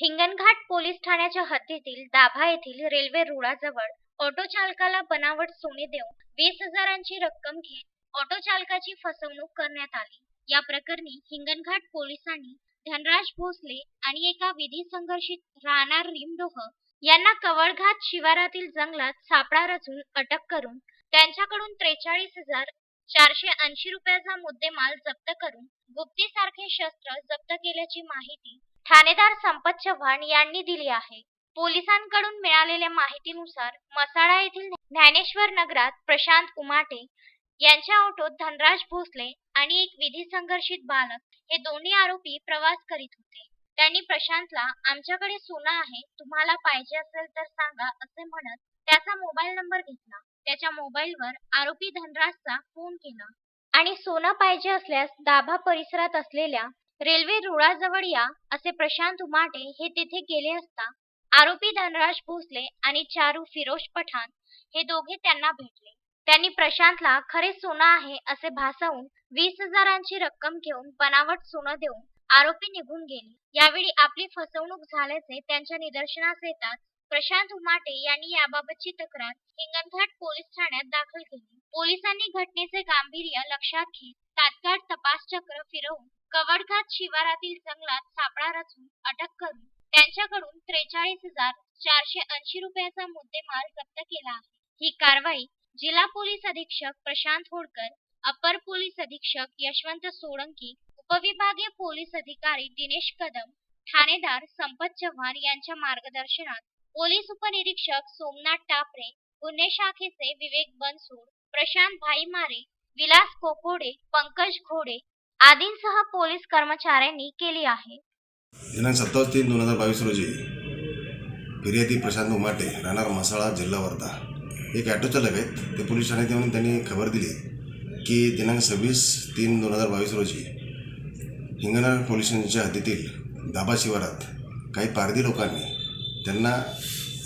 Hinganghat police ठाण्याच्या हद्दीतील दाभा येथील रेल्वे रुळाजवळ ऑटो चालकाला बनावट सोने देऊन वीस हजारांची रक्कम घेत ऑटो चालकाची फसवणूक करण्यात आली. या प्रकरणी हिंगणघाट पोलिसांनी धनराज भोसले आणि एका विधी संघर्षित राहणार रिमडोह यांना कवळघाट शिवारातील जंगलात सापळा रचून अटक करून त्यांच्याकडून त्रेचाळीस हजार चारशे ऐंशी रुपयाचा मुद्देमाल जप्त करून गुप्तीसारखे शस्त्र जप्त केल्याची माहिती ठाणेदार संपत चव्हाण यांनी दिली आहे. पोलिसांकडून मिळालेल्या माहितीनुसार मसाळा येथील ज्ञानेश्वर नगरात प्रशांत उमाटे यांच्या ऑटोत धनराज भोसले आणि एक विधी संघर्षित बालक हे दोन्ही आरोपी प्रवास करीत होते. त्यांनी प्रशांतला आमच्याकडे सोनं आहे तुम्हाला पाहिजे असेल तर सांगा असे म्हणत त्याचा मोबाईल नंबर घेतला. त्याच्या मोबाईलवर आरोपी धनराजचा फोन केला. आणि सोनं पाहिजे असल्यास दाभा परिसरात असलेल्या रेल्वे रुळाजवळ या असे प्रशांत उमाटे हे तेथे गेले असता आरोपी धनराज भोसले आणि चारू फिरोज पठाण हे दोघे त्यांना भेटले. त्यांनी प्रशांतला खरे सोनं आहे असे भासवून वीस हजारांची रक्कम घेऊन बनावट सोनं देऊन आरोपी निघून गेले. यावेळी आपली फसवणूक झाल्याचे त्यांच्या निदर्शनास येताच प्रशांत उमाटे यांनी याबाबतची तक्रार हिंगणघाट पोलीस ठाण्यात दाखल केली. पोलिसांनी घटनेचे गांभीर्य लक्षात घेत तात्काळ तपास चक्र फिरवून कवडघाट शिवारातील जंगलात सापळा रचून अटक करून त्यांच्याकडून त्रेचाळीस हजार चारशे ऐंशी रुपयाचा मुद्देमाल जप्त केला आहे. ही कारवाई जिल्हा पोलीस अधीक्षक प्रशांत होडकर अपर पोलीस अधीक्षक यशवंत सोळंकी उपविभागीय पोलीस अधिकारी दिनेश कदम ठाणेदार संपत चव्हाण यांच्या मार्गदर्शनात पोलीस उपनिरीक्षक सोमनाथ टापरे गुन्हे शाखेचे विवेक बनसोड प्रशांत भाईमारे विलास कोकोडे पंकज घोडे आदींसह पोलीस कर्मचाऱ्यांनी केली आहे. दिनांक सत्तावीस तीन दोन हजार बावीस रोजी फिर्यादी प्रशांत उमाटे राहणार मसाळा जिल्हा वर्धा. एक ऑटो चालक आहेत. ते पोलीस ठाण्यात येऊन त्यांनी खबर दिली की दिनांक सव्वीस तीन दोन हजार बावीस रोजी हिंगणा पोलीस स्टेशनच्या हद्दीतील दाबा शिवारात काही पारधी लोकांनी त्यांना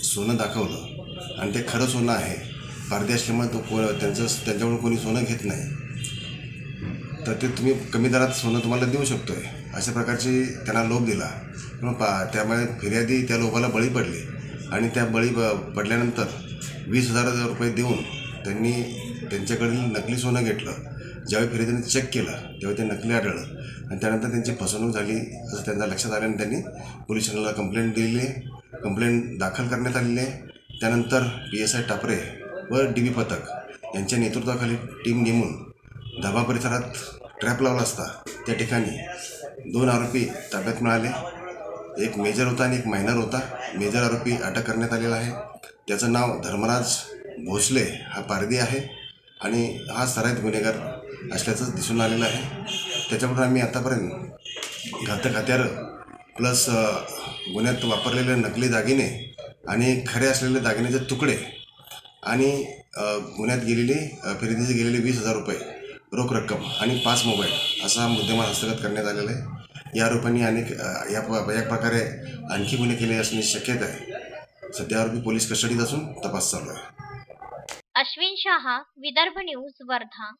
सोनं दाखवलं आणि ते खरं सोनं आहे. पारधी असल्यामुळे तो को त्यांचं त्यांच्याकडून कोणी सोनं घेत नाही. तर ते तुम्ही कमी दरात सोनं तुम्हाला देऊ शकतोय. अशा प्रकारची त्यांना लोभ दिला. मग पा त्यामुळे फिर्यादी त्या लोभाला बळी पडली. आणि त्या बळी प पडल्यानंतर वीस हजार रुपये देऊन त्यांनी त्यांच्याकडील नकली सोनं घेतलं. ज्यावेळी फिर्यादीने चेक केलं तेव्हा ते नकली आढळलं. आणि त्यानंतर त्यांची फसवणूक झाली असं त्यांना लक्षात आल्याने त्यांनी पोलीस कंप्लेंट दिलेली आहे. कंप्लेंट दाखल करण्यात आलेली आहे. त्यानंतर पी एस आय टापरे व डी बी पथक यांच्या नेतृत्वाखाली टीम नेमून धाबा परिसरात ट्रॅप लावला असता त्या ठिकाणी दोन आरोपी ताब्यात मिळाले. एक मेजर होता आणि एक मायनर होता. मेजर आरोपी अटक करण्यात आलेला आहे. त्याचं नाव धर्मराज भोसले हा पारधी आहे आणि हा सराईत गुन्हेगार असल्याचं दिसून आलेलं आहे. त्याच्यामुळे आम्ही आतापर्यंत घातक हत्यारं प्लस गुन्ह्यात वापरलेले नकली दागिने आणि खरे असलेले दागिन्याचे तुकडे आणि गुन्ह्यात गेलेले फिरदीचे गेलेले वीस हजार रुपये रोख रक्कम आणि पाच मोबाईल असा मुद्देमाल हस्तगत करण्यात आलेला आहे. या आरोपांनी अनेक या या प्रकारे आणखी गुन्हे केले असण्याची शक्यता आहे. सध्या आरोपी पोलीस कस्टडीत असून तपास चालू आहे. अश्विन शहा विदर्भ न्यूज वर्धा.